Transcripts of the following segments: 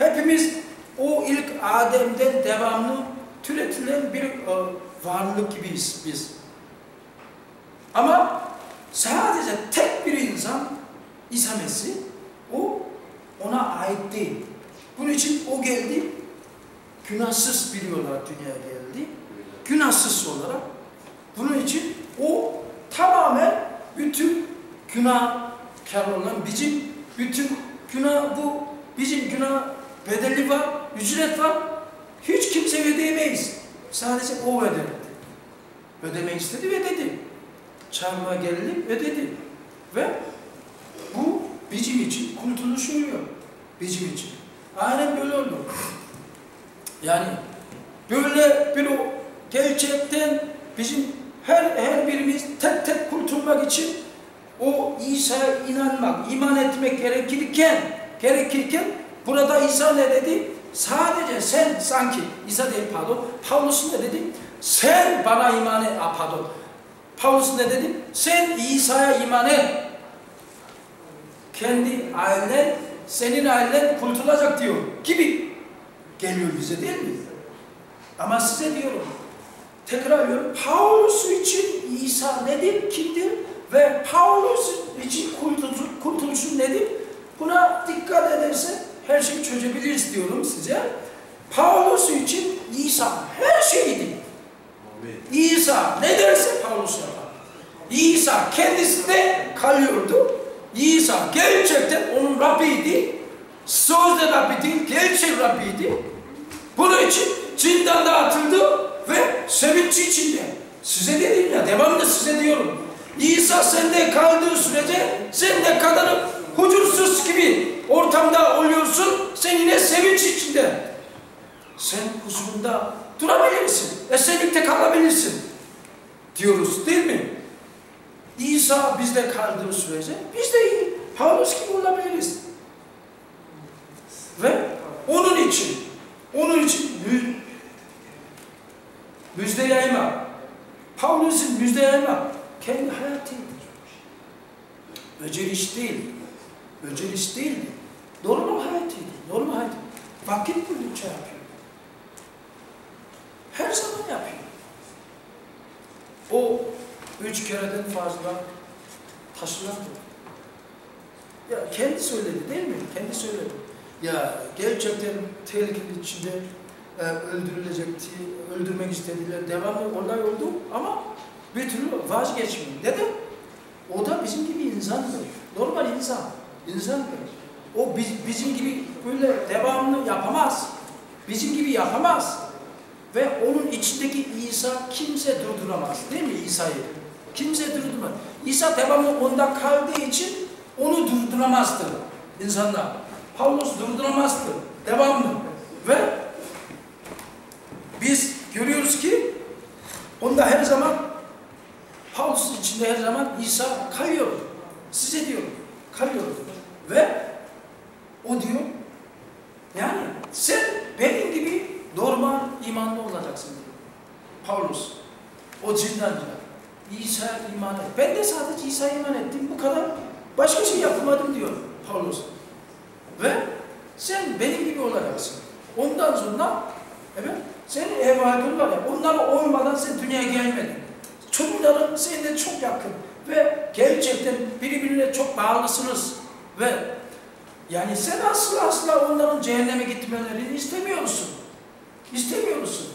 Hepimiz o ilk Adem'den devamlı türetilen bir e, varlık gibiyiz biz. Ama sadece tek bir insan İsa Mesih o ona ait değil. Bunun için o geldi günahsız biri olarak dünyaya geldi. Günahsız olarak. Bunun için o tamamen bütün günahkar olan bizim bütün günah bu bizim günah bedeli var, ücret var. Hiç kimse ödeyemeyiz. Sadece o ödedi. Ödemek istedi ödedi. Çarmıha geldi ödedi. Ve bu bizim için kurtuluş oluyor. Bizim için. Aynen böyle oldu. Yani böyle bir o gerçekten bizim her her birimiz tek tek kurtulmak için o İsa'ya inanmak, iman etmek gerekirken gerekirken burada İsa ne dedi? Sadece sen sanki İsa değil pardon. Paulus ne dedi? Sen bana iman et. Pardon. Paulus ne dedi? Sen İsa'ya iman et. Kendi ailen, senin ailen kurtulacak diyor gibi geliyor bize değil mi? Ama size diyorum, tekrar diyorum, Paulus için İsa nedir, kimdir ve Paulus için kurtuluş, kurtuluşun nedir? Buna dikkat ederse her şeyi çözebiliriz diyorum size. Paulus için İsa her şeydi. İsa ne derse Paulus yapar. İsa kendisinde kalıyordu. İsa gerçekten onun Rabbiydi. Sözde Rabbi değil, gerçek Rabbiydi. Bunun için zindanda atıldı ve sevinç içinde. Size dedim ya, devamlı size diyorum. İsa sende kaldığı sürece sen de kadınım huzursuz gibi ortamda oluyorsun. Sen yine sevinç içinde. Sen huzurunda durabilirsin. Esenlikte kalabilirsin. Diyoruz değil mi? İsa bizde kaldığı sürece biz de iyi. Paulus gibi olabiliriz. Ve onun için, onun için mü, müjde yayma. Paulus'un müjde yayma kendi hayatıydı. Öcel iş değil. Öcel iş değildi. Normal hayatıydı. Normal hayat. Vakit buldukça yapıyor. Her zaman yapıyor. O üç kereden fazla taşılandı. Ya kendi söyledi değil mi? Kendi söyledi. Ya gerçekten tehlikenin içinde e, öldürülecekti, öldürmek istediler, devamlı olay oldu ama bir türlü vazgeçmiyor. Neden? O da bizim gibi insandır. Normal insan. İnsandır. O biz, bizim gibi böyle devamlı yapamaz. Bizim gibi yapamaz. Ve onun içindeki İsa kimse durduramaz. Değil mi İsa'yı? Kimse durduramaz. İsa devamlı onda kaldığı için onu durduramazdı insanlar. Paulus durduramazdı. Devamlı. Ve biz görüyoruz ki onda her zaman Paulus içinde her zaman İsa kalıyor. Size diyor. Kalıyor. Ve o diyor yani sen benim gibi normal imanlı olacaksın diyor. Paulus. O zindancı. İsa iman et. Ben de sadece İsa iman ettim. Bu kadar. Başka şey yapmadım diyor Paulus. Ve sen benim gibi olacaksın. Ondan sonra evet, senin evladın var ya, onlara olmadan sen dünyaya gelmedin. Çocukların seninle çok yakın ve gerçekten birbirine çok bağlısınız ve yani sen asla asla onların cehenneme gitmelerini istemiyorsun. İstemiyorsun.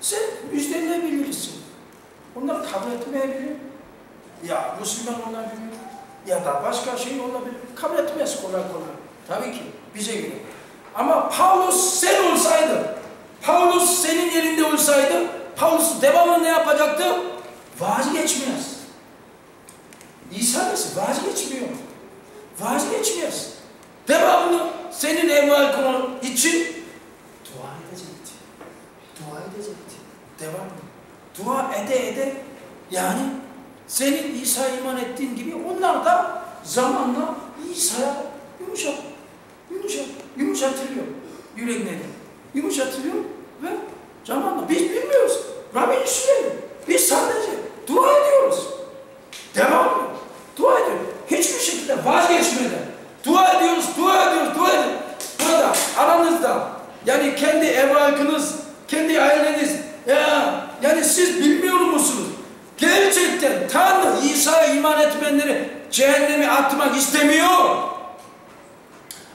Sen müjdeleyebilirsin. Onlar kabul etmeyebilir. Ya Müslüman olabilir. Ya da başka şey olabilir. Kabul etmez kolay kolay. Tabii ki bize göre. Ama Paulus sen olsaydı, Paulus senin yerinde olsaydı, Paulus devamlı ne yapacaktı? Vazgeçmez. İsa nasıl? Vazgeçmiyor. Vazgeçmez. Devamlı senin evvel konu için dua edecekti. Dua edecekti. Devamlı. Dua ede ede yani senin İsa iman ettiğin gibi onlar da zamanla İsa'ya yumuşak, yumuşak, yumuşatılıyor yürekleri. Yumuşatılıyor ve zamanla biz bilmiyoruz. Rabbin işleri. Biz sadece dua ediyoruz. Devamlı. Dua ediyoruz. Hiçbir şekilde vazgeçmeden. Dua ediyoruz, dua ediyoruz, dua ediyoruz. Burada aranızda Yani kendi ev halkınız, kendi aileniz, ya yani siz bilmiyor musunuz? Gerçekten Tanrı İsa'ya iman etmeyenleri cehenneme atmak istemiyor.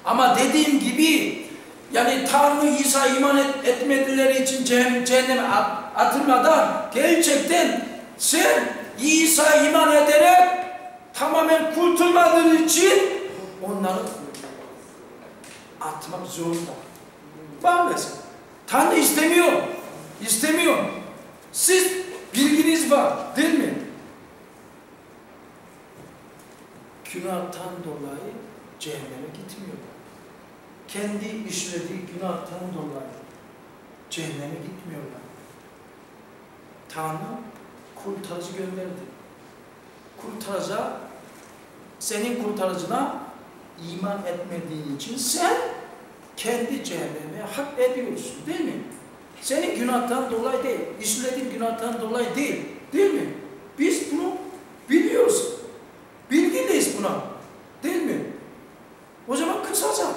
Ama dediğim gibi yani Tanrı İsa iman et, etmedileri için cehennem, cehenneme at, atılmadan gerçekten sen İsa iman ederek tamamen kurtulmadığın için onları atmak zorunda. Maalesef. Tanrı istemiyor. İstemiyor. Siz bilginiz var değil mi? Günahtan dolayı cehenneme gitmiyor. Kendi işlediği günahtan dolayı cehenneme gitmiyorlar. Tanrı kurtarıcı gönderdi. Kurtarıcı senin kurtarıcına iman etmediğin için sen kendi cehenneme hak ediyorsun değil mi? Senin günahtan dolayı değil, işlediğin günahtan dolayı değil, değil mi? Biz bunu biliyoruz. Bilgiliyiz buna. Değil mi? O zaman kısaca.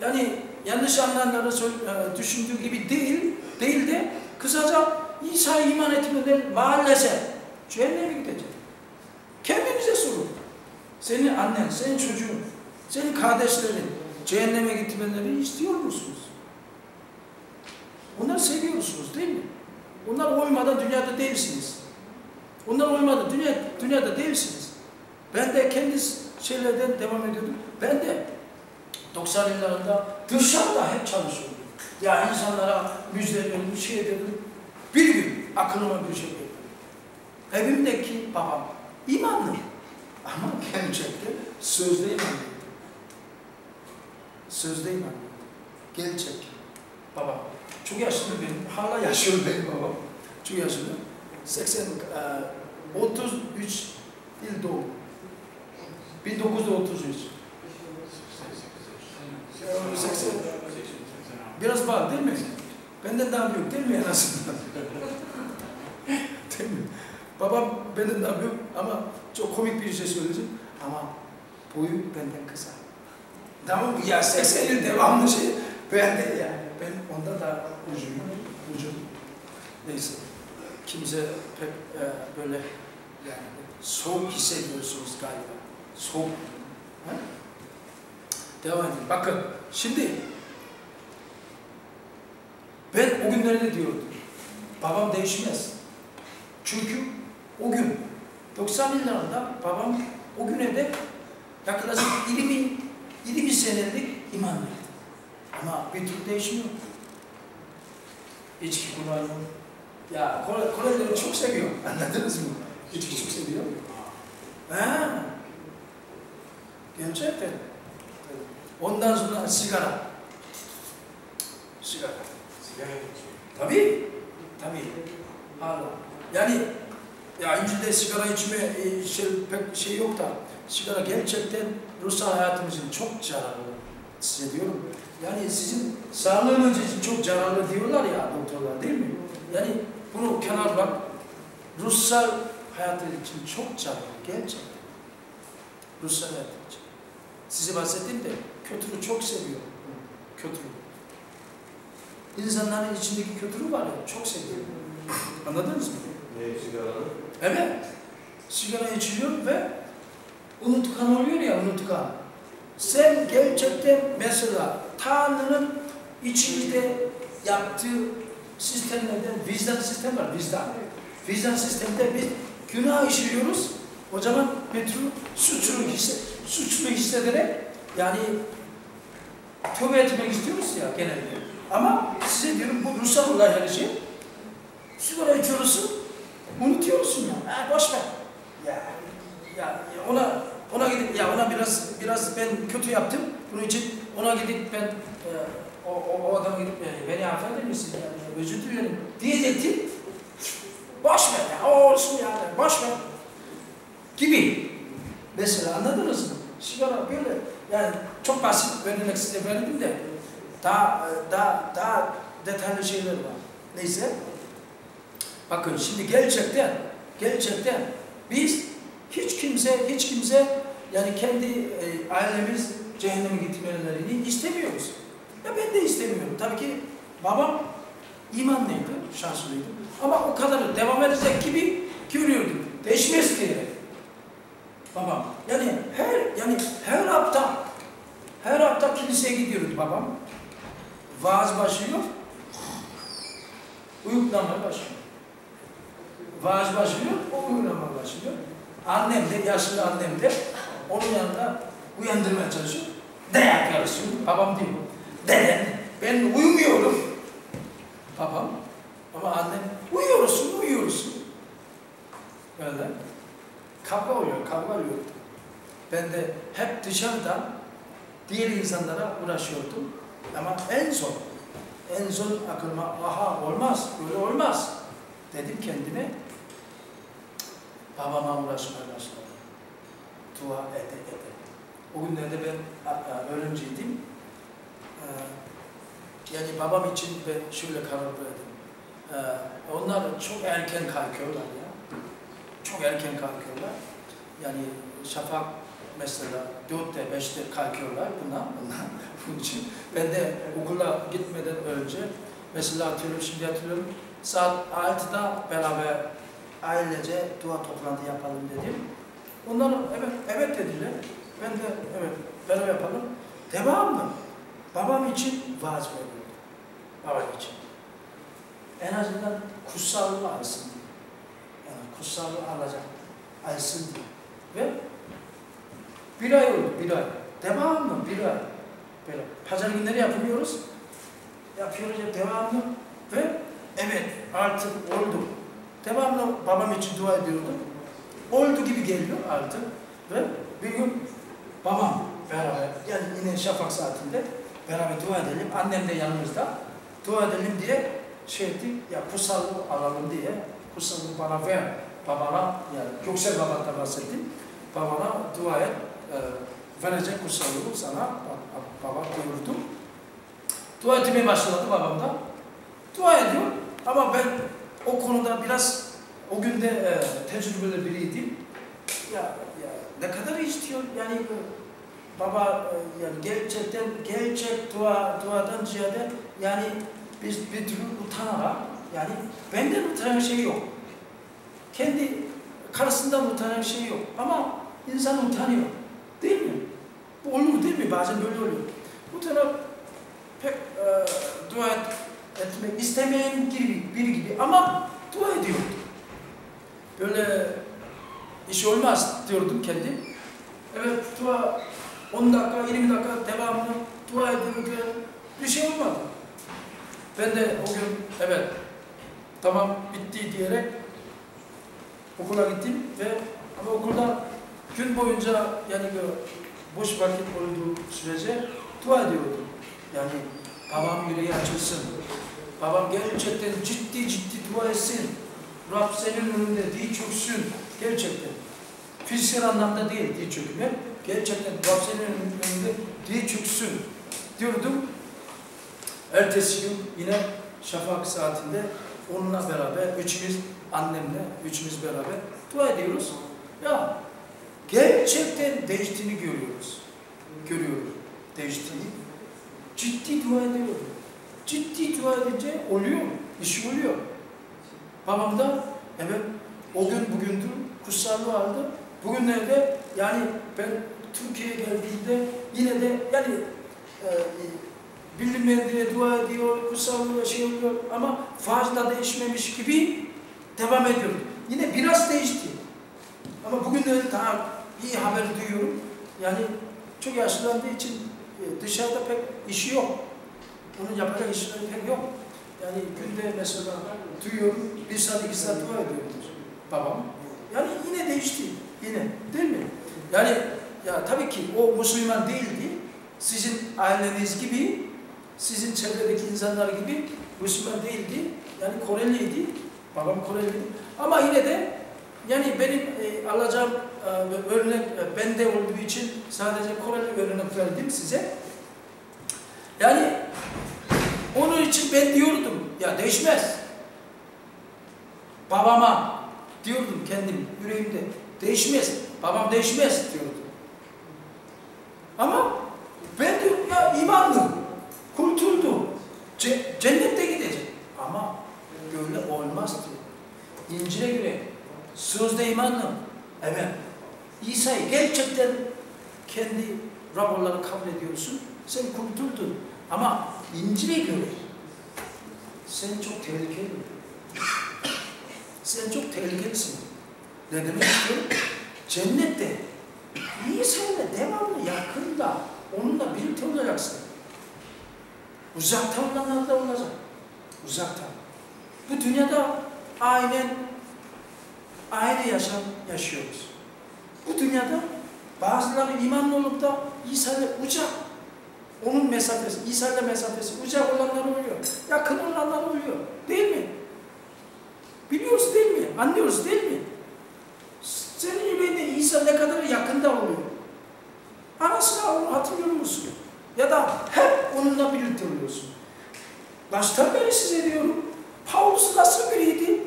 Yani yanlış anlayanların e, düşündüğü gibi değil, değil de kısaca İsa iman etmeden maalesef cehenneme gidecek. Kendinize sorun. Senin annen, senin çocuğun, senin kardeşlerin cehenneme gitmelerini istiyor musunuz? Onları seviyorsunuz değil mi? Onlar olmadan dünyada değilsiniz. Onlar olmadan dünya, dünyada değilsiniz. Ben de kendi şeylerden devam ediyordum. Ben de 90 yıllarında dışarıda hep çalışıyordum. Ya insanlara müjdeliyordum, bir şey ediyordum. Bir gün aklıma bir şey geldi. Evimdeki babam imanlı. Ama gerçekten sözde imanlı. Sözde imanlı. Gerçek. Baba. Çok yaşlı benim. Hala yaşıyor benim babam. Çok yaşlı. 80, 33 yıl doğum. 1933. 80. Biraz var değil mi? Benden daha büyük değil mi en azından? değil mi? Babam benden daha büyük ama çok komik bir şey söyleyeceğim. Ama boyu benden kısa. Tamam? Ya 80 yıl devamlı şey. Ben de yani. Ben onda da ucum. Ucum. Neyse. Kimse pek e, böyle yani soğuk hissediyorsunuz galiba. Soğuk. Ha? Devam edin. Bakın şimdi ben o günlerde diyordum. Babam değişmez. Çünkü o gün 90 yıllarında babam o güne de yaklaşık 20, 20 senelik iman verdi. Ama bir türlü değişmiyor. İçki kullanıyor. Ya Kore, Korelileri çok seviyor. Anladınız mı? İçki çok seviyor. Ha. Gerçekten. Ondan sonra sigara. Sigara. Sigara. Tabii. Tabii. Hala. Yani ya İncil'de sigara içme e, şey, pek şey yok da sigara gerçekten ruhsal hayatımızın çok zararlı. Size diyorum. Yani sizin sağlığınız için çok zararlı diyorlar ya doktorlar değil mi? Yani bunu kenar bak. Ruhsal hayatı için çok zararlı. Gerçekten. Ruhsal hayat için. Size bahsettiğim de kötülüğü çok seviyor. Kötülüğü. İnsanların içindeki kötülüğü var ya çok seviyor. Anladınız mı? Ne sigaralı? Evet. Sigara içiliyor ve unutkan oluyor ya unutkan. Sen gerçekten mesela Tanrı'nın içinde yaptığı sistemlerden vicdan sistem var, vicdan. Vicdan sistemde biz günah işliyoruz. O zaman Petru suçlu, hisse, suçlu hissederek yani tövbe etmek istiyoruz ya genelde. Ama size diyorum bu ruhsal olay her şey. Sigara içiyorsun, unutuyorsun ya. Ha, boş ver. Ya, ya, ya ona ona gidip ya ona biraz biraz ben kötü yaptım. Bunun için ona gidip ben e, o, o, o adama gidip e, beni affeder misin yani özür dilerim diyecektim. Boş ver ya o olsun ya boş ver. Gibi. Mesela anladınız mı? Sigara böyle yani çok basit örnek size verdim de daha daha daha detaylı şeyler var. Neyse. Bakın şimdi gerçekten gerçekten biz hiç kimse hiç kimse yani kendi e, ailemiz cehenneme gitmelerini istemiyoruz. Ya ben de istemiyorum. Tabii ki babam imanlıydı, şanslıydı. Ama o kadar devam edecek gibi görüyordum. Değişmez diyerek. Babam. Yani her yani her hafta her hafta kiliseye gidiyordu babam. Vaaz başlıyor. Uyuklamaya başlıyor. Vaaz başlıyor, o uyuklamaya başlıyor. Annem de, yaşlı annem de onun yanında uyandırmaya çalışıyor. Ne yapıyorsun? Babam diyor. Deden, ben uyumuyorum. Babam. Ama annem, uyuyorsun, uyuyorsun. Öyle. Kavga oluyor, kavga oluyor. Ben de hep dışarıdan diğer insanlara uğraşıyordum. Ama en son, en son aklıma, aha olmaz, böyle olmaz. Dedim kendime, babama uğraşmaya başladım. Dua ede ede. O günlerde ben a- a- öğrenciydim. Ee, yani babam için ben şöyle karar verdim. Onlar çok erken kalkıyorlar ya. Çok erken kalkıyorlar. Yani şafak mesela dörtte beşte kalkıyorlar bunlar. bunlar. Bunun için ben de okula gitmeden önce mesela atıyorum şimdi hatırlıyorum saat 6'da beraber ailece dua toplantı yapalım dedim. Onlar evet evet dediler. Ben de evet beraber yapalım. Devamlı. Babam için vaaz veriyorum. Babam için. En azından kutsallığı alsın diye. Yani kutsallığı alacak, alsın diye. Ve bir ay oldu, bir ay. Devamlı bir ay. Böyle pazar günleri yapıyoruz. Yapıyoruz ya devamlı. Ve evet artık oldu. Devamlı babam için dua ediyordum. Oldu gibi geliyor artık. Ve bir gün babam beraber, yani yine şafak saatinde beraber dua edelim. Annem de yanımızda. Dua edelim diye şey ettik. Ya kutsallığı alalım diye. Kutsallığı bana ver. Babana, yani Göksel Baba'dan bahsettim. Babana dua et. E, verecek kutsallığı sana bab- baba buyurdu. Dua etmeye başladı babam da. Dua ediyor ama ben o konuda biraz o günde e, tecrübeli biriydim. Ya, ya ne kadar istiyor yani e, baba e, yani gerçekten gerçek dua duadan ziyade yani biz bir türlü utanarak yani benden utanan şey yok. Kendi karısından utanan şey yok. Ama insan utanıyor. Değil mi? Bu olur değil mi? Bazen böyle oluyor. Utanıp pek e, dua et, etmek istemeyen gibi, biri gibi ama dua ediyor. Böyle iş olmaz diyordum kendim. Evet dua 10 dakika, 20 dakika devamlı dua ediyordu. Bir şey olmadı. Ben de o gün evet tamam bitti diyerek okula gittim ve ama okulda gün boyunca yani boş vakit olduğu sürece dua ediyordum. Yani babam yüreği açılsın. Babam gerçekten ciddi ciddi dua etsin. Rab senin önünde diye çöksün. Gerçekten. Fiziksel anlamda değil diye çökme. Gerçekten Rab senin önünde diye çöksün diyordum. Ertesi gün yine şafak saatinde onunla beraber üçümüz annemle üçümüz beraber dua ediyoruz. Ya gerçekten değiştiğini görüyoruz. Görüyoruz değiştiğini. Ciddi dua ediyor. Ciddi dua edince oluyor. iş oluyor. Babam da evet o gün bugündür kutsallığı aldı. Bugünlerde yani ben Türkiye'ye geldiğimde yine de yani e, bilinmeyen diye dua ediyor, kutsallığı şey oluyor ama fazla değişmemiş gibi devam ediyor. Yine biraz değişti. Ama bugün de daha iyi haber duyuyorum. Yani çok yaşlandığı için e, dışarıda pek işi yok. Onun yapacak işleri pek yok. Yani günde mesela duyuyorum, bir saat iki saat dua ediyoruz babam. Yani yine değişti, yine değil mi? Yani ya tabii ki o Müslüman değildi. Sizin aileniz gibi, sizin çevredeki insanlar gibi Müslüman değildi. Yani Koreliydi, babam Koreliydi. Ama yine de yani benim e, alacağım e, örnek e, bende olduğu için sadece Koreli örnek verdim size. Yani onun için ben diyordum ya değişmez. Babama diyordum kendim yüreğimde değişmez. Babam değişmez diyordum. Ama ben diyorum ya imanlı, kurtuldu. Ce- cennette gidecek. Ama öyle olmaz diyor. İncil'e göre sözde imanla evet İsa'yı gerçekten kendi Rab kabul ediyorsun. Sen kurtuldun. Ama İncil'e göre sen çok tehlikeli. Sen çok tehlikelisin. Ne demek istiyorum? Cennette İsa'yla devamlı yakında onunla birlikte olacaksın. Uzakta olanlar da olacak. Uzakta. Bu dünyada aynen aynı yaşam yaşıyoruz. Bu dünyada bazıları imanlı olup da İsa'yla uzak. Onun mesafesi, İsa'yla mesafesi uzak olanlar oluyor. Yakın olanlar oluyor. Değil mi? Biliyoruz değil mi? Anlıyoruz değil mi? Senin yüreğinde İsa ne kadar yakında oluyor. Anasını onu hatırlıyor musun? Ya da hep onunla birlikte oluyorsun. Baştan beri size diyorum. Paulus nasıl biriydi?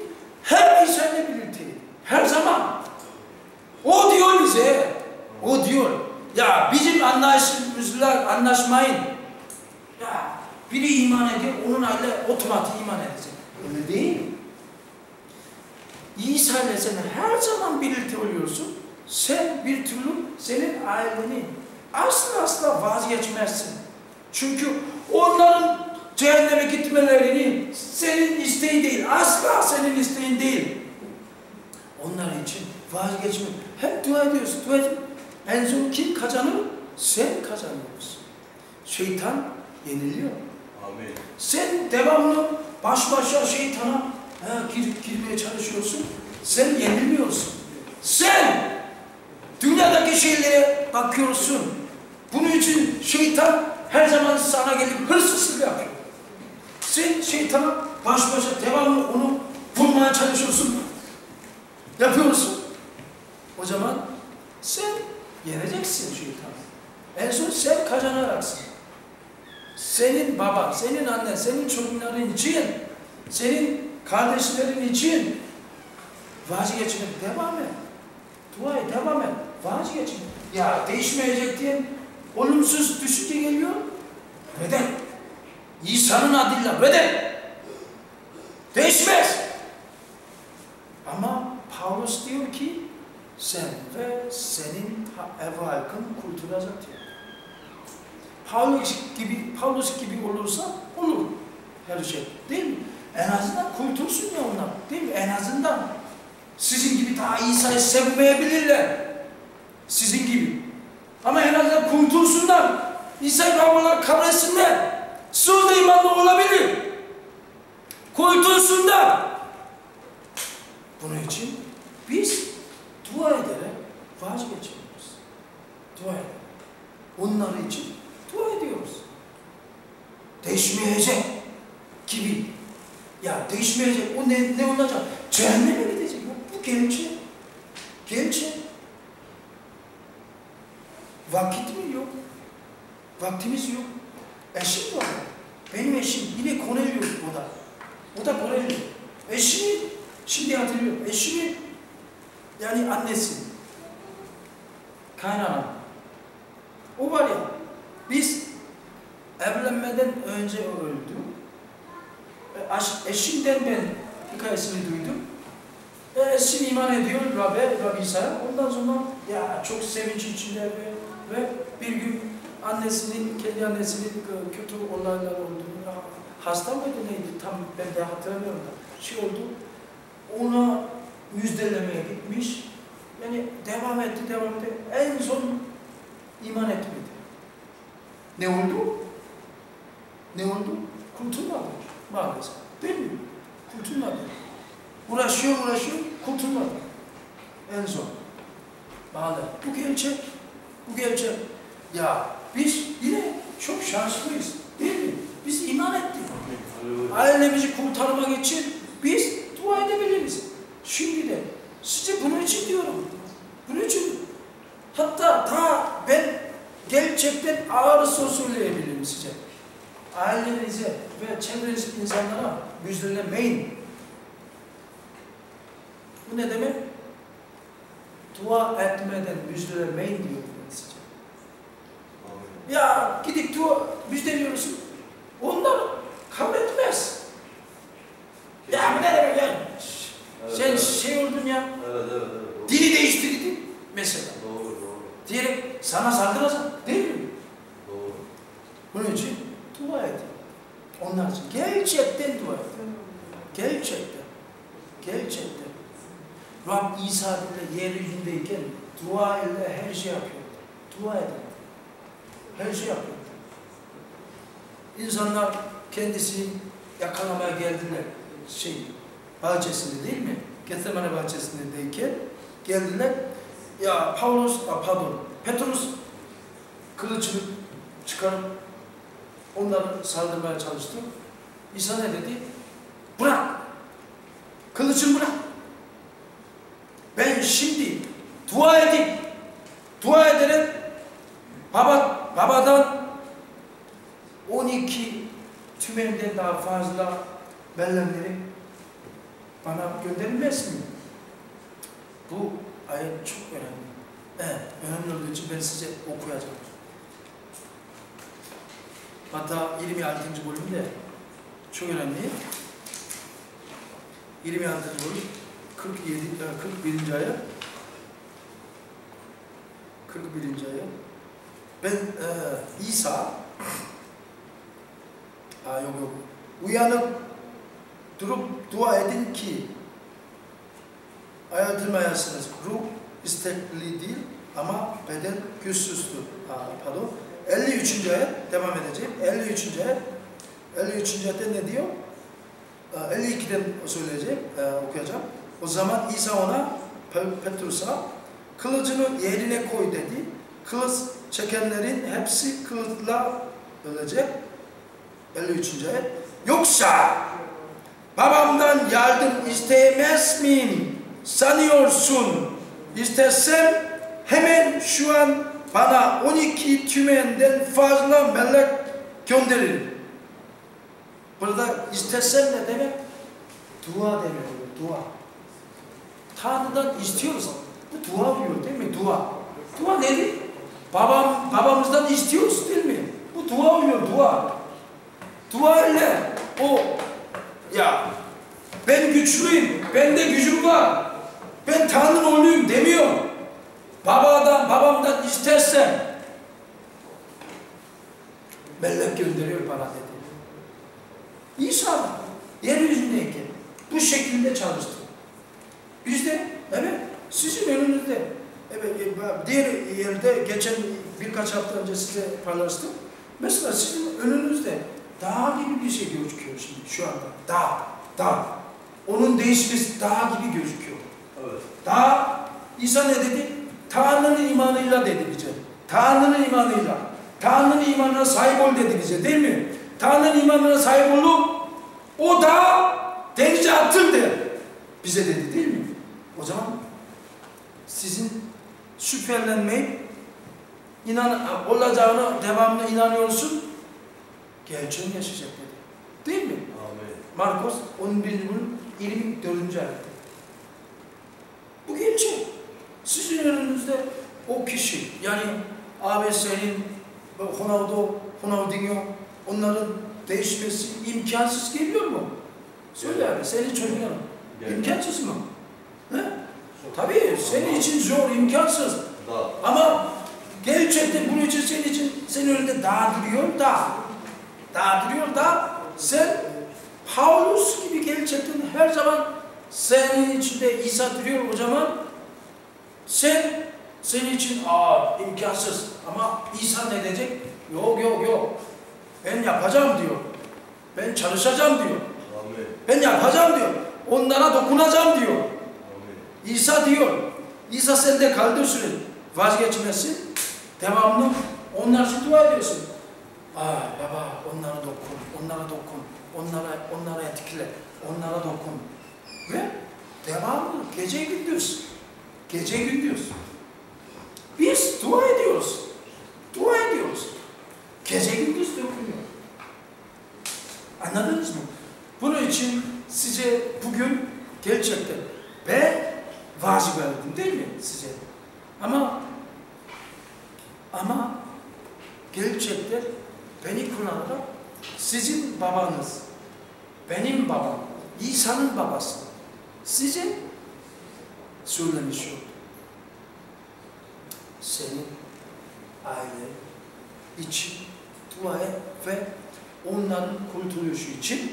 Hep İsa ile birlikteydi. Her zaman. O diyor bize. O diyor. Ya bizim anlayışımızla anlaşmayın. Ya biri iman ediyor, onun aile otomatik iman edecek. Öyle değil. İsa ile sen her zaman birlikte oluyorsun. Sen bir türlü senin aileni asla asla vazgeçmezsin. Çünkü onların cehenneme gitmelerini senin isteğin değil. Asla senin isteğin değil. Onlar için vazgeçme. Hep dua ediyorsun. Dua ediyorsun. En son kim kazanır? Sen kazanıyorsun. Şeytan yeniliyor. Amin. Sen devamlı baş başa şeytana ha, gir, girmeye çalışıyorsun. Sen yenilmiyorsun. Sen dünyadaki şeylere bakıyorsun. Bunun için şeytan her zaman sana gelip hırsızlık yapıyor. Sen şeytana baş başa devamlı onu bulmaya çalışıyorsun. Yapıyorsun. O zaman sen yeneceksin şeytanı. En son sen kazanacaksın. Senin baba, senin annen, senin çocukların için, senin kardeşlerin için vazgeçmek devam et. Duaya devam et. Vazgeçme. Ya değişmeyecek diye olumsuz düşünce geliyor. Neden? İsa'nın adıyla neden? Değişmez. Ama Paulus diyor ki sen ve senin ev halkın kurtulacak diyor. Paulus gibi, Paulus gibi olursa olur her şey. Değil mi? En azından kurtulsun ya onlar. Değil mi? En azından sizin gibi daha İsa'yı sevmeyebilirler. Sizin gibi. Ama en azından kurtulsunlar. İsa'yı babalar kabul etsinler. Sözde imanlı olabilir. Kurtulsunlar. Bunun için biz dua ederek vazgeçmiyoruz. Dua ederek. Onlar için dua ediyoruz. Değişmeyecek gibi. Ya değişmeyecek. O ne, ne olacak? Cehenneme gidecek. Bu, bu gerçek. Gerçek. Vakit mi yok? Vaktimiz yok. Eşim var. Benim eşim yine Koreliyor o da. O da Koreli. Eşimi şimdi hatırlıyorum. Eşimin yani annesi. Kaynana. O var ya biz evlenmeden önce o öldü. E, aş- Eşimden ben hikayesini duydum. E, eşim iman ediyor Rab'be, Rab İsa'ya. Ondan sonra ya çok sevinç içinde ve, ve bir gün annesinin, kendi annesinin e, kötü olaylar olduğunu, hasta mıydı neydi tam ben de hatırlamıyorum da şey oldu. Ona müjdelemeye gitmiş. Yani devam etti, devam etti. En son iman etmedi. Ne oldu? Ne oldu? Kurtulmadı maalesef. Değil mi? Kurtulmadı. Uğraşıyor, uğraşıyor, kurtulmadı. En son. Maalesef. Bu gerçek. Bu gerçek. Ya biz yine çok şanslıyız. Değil mi? Biz iman ettik. Ailemizi kurtarmak için biz dua edebiliriz. Şimdi de size bunun için diyorum. Bunun için hatta daha ben gerçekten söz söyleyebilirim size. Ailenize ve çevrenizdeki insanlara müjdelemeyin. Bu ne demek? Dua etmeden müjdelemeyin diyor ya gidip tuva müjdeliyorsun. Onlar kabul etmez. Ya bu ne demek ya? Evet, Sen evet. şey oldun ya. Evet, evet, evet. Dili değiştirdin mesela. Doğru, doğru. Diyerek sana saldıracak değil mi? Doğru. Bunun için dua et. Onlar için. Gerçekten dua et. Gerçekten. Gerçekten. Rab İsa bile yeryüzündeyken dua ile her şey yapıyor. Dua edin. Her şey yapıyor. İnsanlar kendisini yakalamaya geldiler. Şey, bahçesinde değil mi? Getsemane bahçesindeyken geldiler. Ya Paulus, pardon, Petrus kılıcını çıkarıp onları saldırmaya çalıştı. İsa ne dedi? Bırak. Kılıcını bırak. Ben şimdi dua edeyim. Dua ederek baba, babadan 12 tümenden daha fazla bellemleri bana gönderilmez mi? Bu ayet çok önemli. Evet, önemli olduğu için ben size okuyacağım. Hatta 26. bölümde çok önemli. 26. bölüm 47, 41. ayet 41. ayet ben e, İsa Aa, yok yok. Uyanıp durup dua edin ki ayırtılmayasınız. Ruh istekli değil ama beden güçsüzdür. Aa, pardon. 53. ayet devam edeceğim. 53. ayet 53. ayette ne diyor? 52'den söyleyeceğim, e, okuyacağım. O zaman İsa ona, Petrus'a, kılıcını yerine koy dedi. Kılıç çekenlerin hepsi kılıçla ölecek. 53. ayet. Yoksa babamdan yardım isteyemez miyim sanıyorsun? İstesem hemen şu an bana 12 tümenden fazla melek gönderirim. Burada istesem ne demek? Dua demek. Dua. Tanrı'dan istiyoruz. Bu dua diyor değil mi? Dua. Dua nedir? Babam, babamızdan istiyoruz değil mi? Bu dua oluyor, dua. Dua ile o ya ben güçlüyüm, bende gücüm var, ben Tanrı oğluyum demiyor. Babadan, babamdan istersen melek gönderiyor bana dedi. İsa yeryüzündeyken bu şekilde çalıştı. Biz de evet sizin önünüzde evet diğer yerde geçen birkaç hafta önce size paylaştım. Mesela sizin önünüzde dağ gibi bir şey gözüküyor şimdi şu anda. Dağ, dağ. Onun değişmesi dağ gibi gözüküyor. Evet. Dağ, İsa ne dedi? Tanrı'nın imanıyla dedi bize. Tanrı'nın imanıyla. Tanrı'nın imanına sahip ol dedi bize değil mi? Tanrı'nın imanına sahip olup o da denize attım der. Bize dedi değil mi? O zaman sizin şüphelenmeyip inan olacağına devamlı inanıyorsun. Gerçeğini yaşayacak dedi. Değil mi? Amin. Markos 11. bölüm 24. ayette. Bu gerçek. Sizin önünüzde o kişi yani ABS'nin Ronaldo, Ronaldinho onların değişmesi imkansız geliyor mu? Söyle abi senin çocuğun imkansız mı? He? Tabii senin için zor, imkansız. Ama gerçekten bunun için senin için senin önünde dağ duruyor da dağ duruyor da sen Paulus gibi gerçekten her zaman senin içinde İsa duruyor o zaman sen senin için aa imkansız ama İsa ne diyecek? Yok yok yok. Ben yapacağım diyor. Ben çalışacağım diyor. Amin. Ben yapacağım diyor. Onlara dokunacağım diyor. Amin. İsa diyor. İsa sende kaldığı süre vazgeçmesin. Devamlı onlar için dua ediyorsun. Aa baba onlara dokun, onlara dokun, onlara onlara etkile, onlara dokun. Ve devamlı gece gündüz. Gece gündüz. Biz dua ediyoruz. Dua ediyoruz. Gece gündüz dokunuyor. Anladınız mı? Bunun için size bugün gerçekten ben vaaz verdim değil mi size? Ama ama gerçekten beni kullanarak sizin babanız, benim babam, İsa'nın babası size söylemiş oldu. Senin aile için dua et ve onların kurtuluşu için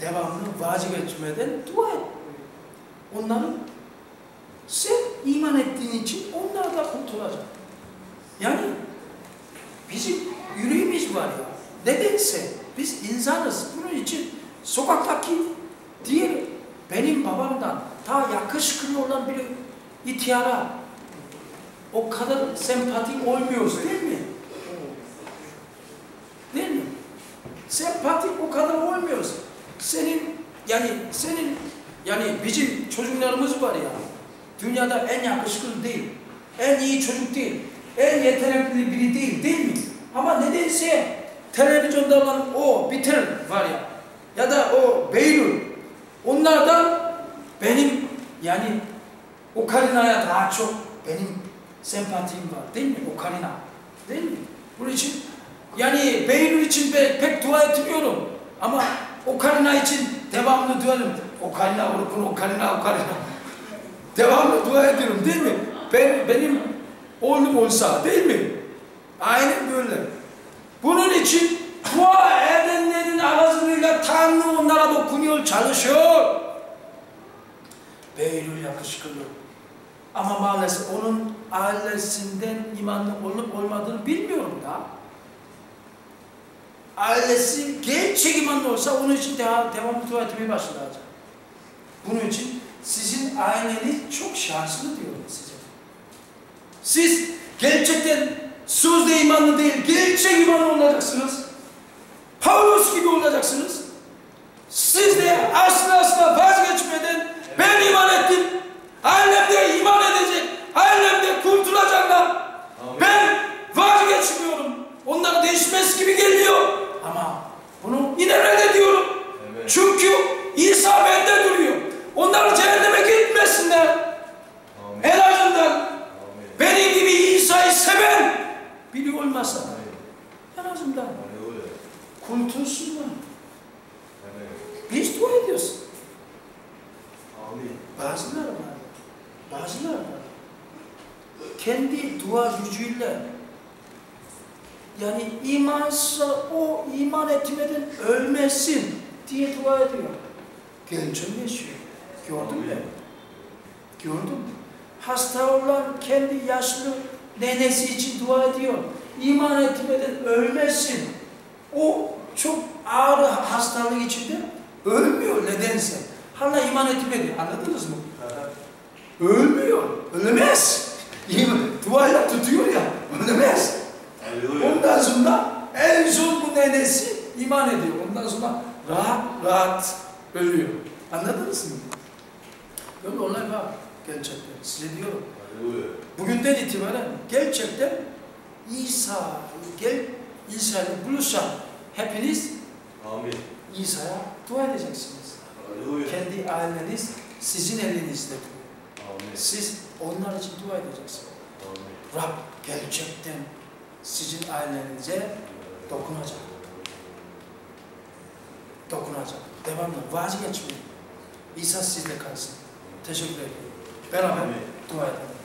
devamlı vazgeçmeden dua et. Onların sen iman ettiğin için onlar da kurtulacak. Yani bizim yüreğimiz var ya. Nedense biz insanız. Bunun için sokaktaki diğer benim babamdan daha yakışıklı olan bir ihtiyara o kadar sempatik olmuyoruz değil mi? Değil mi? Sempatik o kadar olmuyoruz. Senin yani senin yani bizim çocuklarımız var ya dünyada en yakışıklı değil, en iyi çocuk değil, en yetenekli biri değil değil mi? Ama nedense televizyonda olan o bitir var ya ya da o Beylül onlardan benim yani o Karina'ya daha çok benim sempatim var değil mi? Karina değil mi? Bunun için yani Beylül için be, pek dua etmiyorum ama Karina için devamlı vurukun, o Karina, o Karina. devamlı dua ediyorum değil mi? Ben, benim oğlum olsa değil mi? Aynen böyle. Bunun için dua edenlerin arasıyla Tanrı onlara dokunuyor, çalışıyor. Beylül yakışıklı. Ama maalesef onun ailesinden imanlı olup olmadığını bilmiyorum da. Ailesi gerçek imanlı olsa onun için daha devamlı dua etmeye başlayacak. Bunun için sizin aileniz çok şanslı diyorum size. Siz gerçekten sözde imanlı değil, gerçek imanlı olacaksınız. Paulus gibi olacaksınız. Siz de asla asla vazgeçmeden ben iman ettim. Annem de iman edecek. Annem de kurtulacaklar. Amin. Ben vazgeçmiyorum. Onlar değişmez gibi geliyor. Ama bunu yine reddediyorum. Evet. Çünkü İsa bende duruyor. Onlar cehenneme gitmesinler. Amin. En azından Amin. benim gibi İsa'yı seven biri olmasa Amin. en azından Halleluya. kurtulsunlar. Evet. Biz dua ediyoruz. Amin. Bazıları var. Bazıları var. Kendi dua gücüyle yani imansa o iman etmeden ölmesin diye dua ediyor. Gençim yaşıyor. Gördün mü? Gördün mü? Hasta olan kendi yaşlı nenesi için dua ediyor. İman etmeden ölmesin. O çok ağır hastalık içinde ölmüyor nedense. Hala iman etmedi. Anladınız mı? Ölmüyor. Ölemez. İman, duayla tutuyor ya. Ölemez. Halleluya. Ondan sonra en son bu nenesi iman ediyor. Ondan sonra rahat rahat ölüyor. Anladınız mı? Böyle olay var gerçekten. Size diyorum. Halleluya. Bugünden itibaren gerçekten İsa, gel İsa'yla buluşan hepiniz Amin. İsa'ya dua edeceksiniz. Halleluya. Kendi aileniz sizin elinizde. Amin. Siz onlar için dua edeceksiniz. Amin. Rab gerçekten sizin ailenize dokunacak. Dokunacak. Devamlı vazgeçmeyin. İsa sizle kalsın. Teşekkür ederim. Beraber Amin. dua edelim.